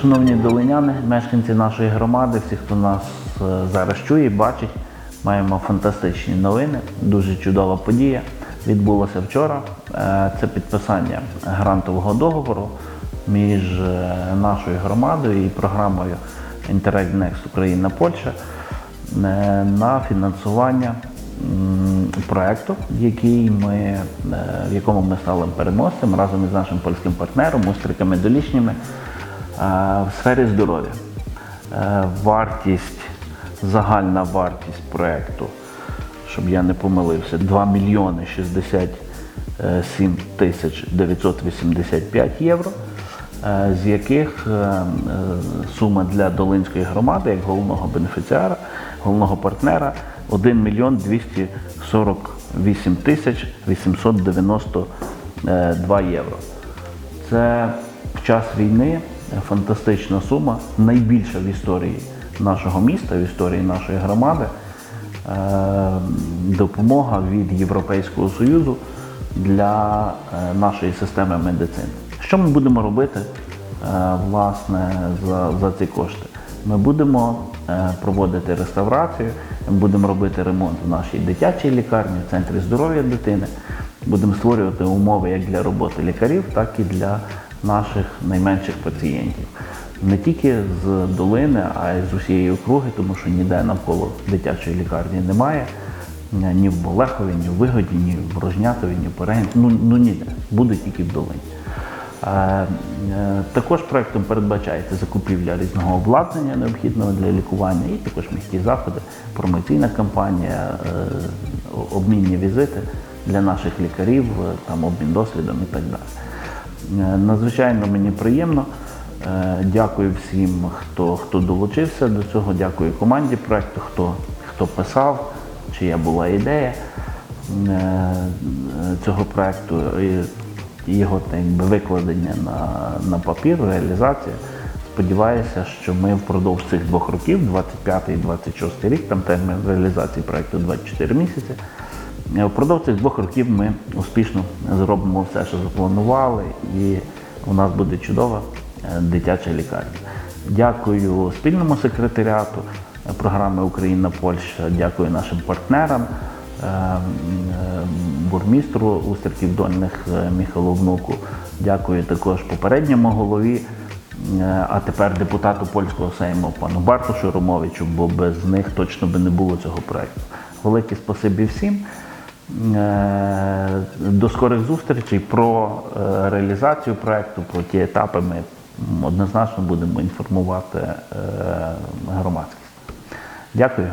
Шановні долиняни, мешканці нашої громади, всі, хто нас е, зараз чує, бачить, маємо фантастичні новини. Дуже чудова подія. Відбулося вчора. Е, Це підписання грантового договору між е, нашою громадою і програмою Interreg Next Україна Польща на фінансування ми, е, в якому ми стали переможцем разом із нашим польським партнером, устриками долішніми е, в сфері здоров'я. Е, Вартість, загальна вартість проекту, щоб я не помилився, 2 мільйони 67 тисяч 985 євро, з яких сума для Долинської громади як головного бенефіціара, головного партнера 1 мільйон 248 тисяч 892 євро. Це в час війни фантастична сума, найбільша в історії нашого міста, в історії нашої громади. Е, Допомога від Європейського Союзу для е, нашої системи медицини. Що ми будемо робити е, власне за, за ці кошти? Ми будемо е, проводити реставрацію, будемо робити ремонт в нашій дитячій лікарні, в центрі здоров'я дитини. Будемо створювати умови як для роботи лікарів, так і для наших найменших пацієнтів. Не тільки з долини, а й з усієї округи, тому що ніде навколо дитячої лікарні немає. Ні в Болехові, ні в Вигоді, ні в Рожнятові, ні в Перегін. Ну, ну ніде. Буде тільки в долині. Е, Також проектом передбачається закупівля різного обладнання, необхідного для лікування, і також міські заходи, промоційна кампанія, е, обмінні візити для наших лікарів, е, там обмін досвідом і так далі. Надзвичайно мені приємно. Дякую всім, хто, хто долучився до цього. Дякую команді проекту, хто, хто писав, чия була ідея цього проекту. Його так, викладення на, на папір, реалізація. Сподіваюся, що ми впродовж цих двох років, 25 і 26 рік, там термін реалізації проекту 24 місяці. е, Впродовж цих двох років ми успішно зробимо все, що запланували, і у нас буде чудова е, дитяча лікарня. Дякую спільному секретаріату е, програми Україна Польща, дякую нашим партнерам, бурмістру Устерків Дольних е, Михайлу Внуку. Дякую також попередньому голові, е, а тепер депутату польського сейму пану Бартушу Ромовичу, бо без них точно би не було цього проекту. Велике спасибі всім. Е, До скорих зустрічей про реалізацію проекту, про ті етапи ми однозначно будемо інформувати громадськість. Дякую.